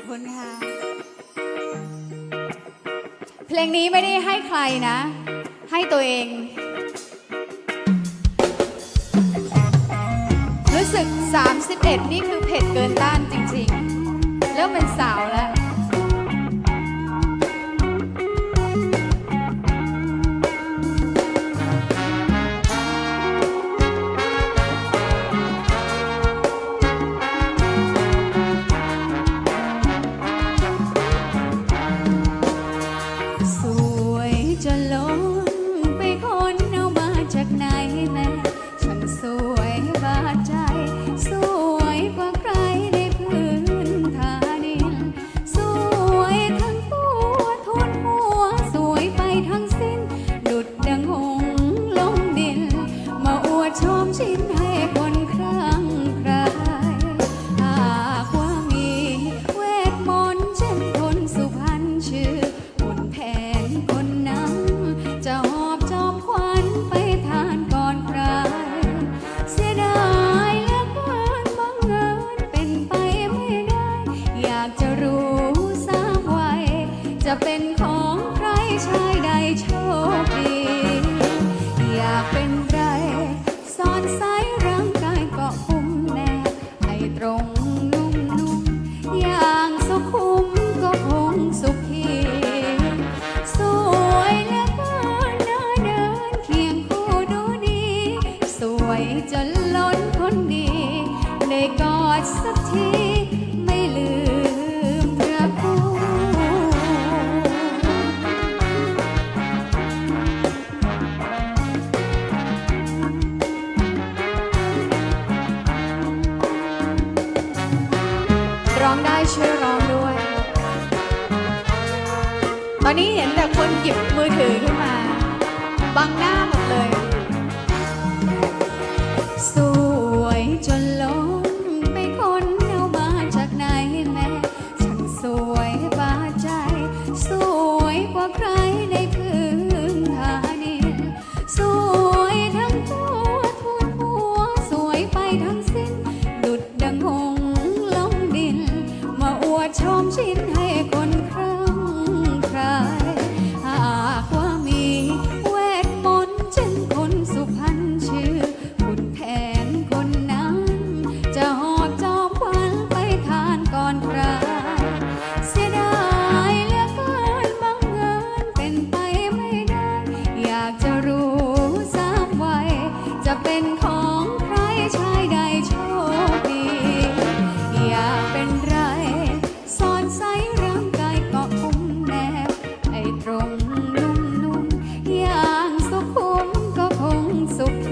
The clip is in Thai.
อบคุณค่ะ เพลงนี้ไม่ได้ให้ใครนะ ให้ตัวเอง รู้สึก 31 นี่คือ ทั้งสิ้น ดุดดังหงลงดิน มาอวดชมชิ้นให้คนครั้งใครหากว่ามีเวทมนต์เช่นคนสุพรรณชื่อขุนแผนคนนั้น จะหอบจอมขวัญไปทานก่อนใคร เสียดายเหลือเกินบังเอิญเป็นไปไม่ได้ อยากจะรู้สามวัยจะเป็นของ ชายใดโชคดี อยากเป็นไรซ่อนสายร่างกายเกาะปุ่มแนบให้ตรงนุ่มนุ่มๆอย่างสุขุมก็คงสุขี สวยเหลือเกินน่าเดินเคียงคู่ดูดี สวยจนล้นคนดี ได้กอดสักที ตอนนี้เห็นแต่คนหยิบมือถือขึ้นมาบังหน้าหมดเลย สวยจนล้นไปคนเอามาจากไหนแม่ช่างสวยบาดใจ สวยกว่าใคร Manso.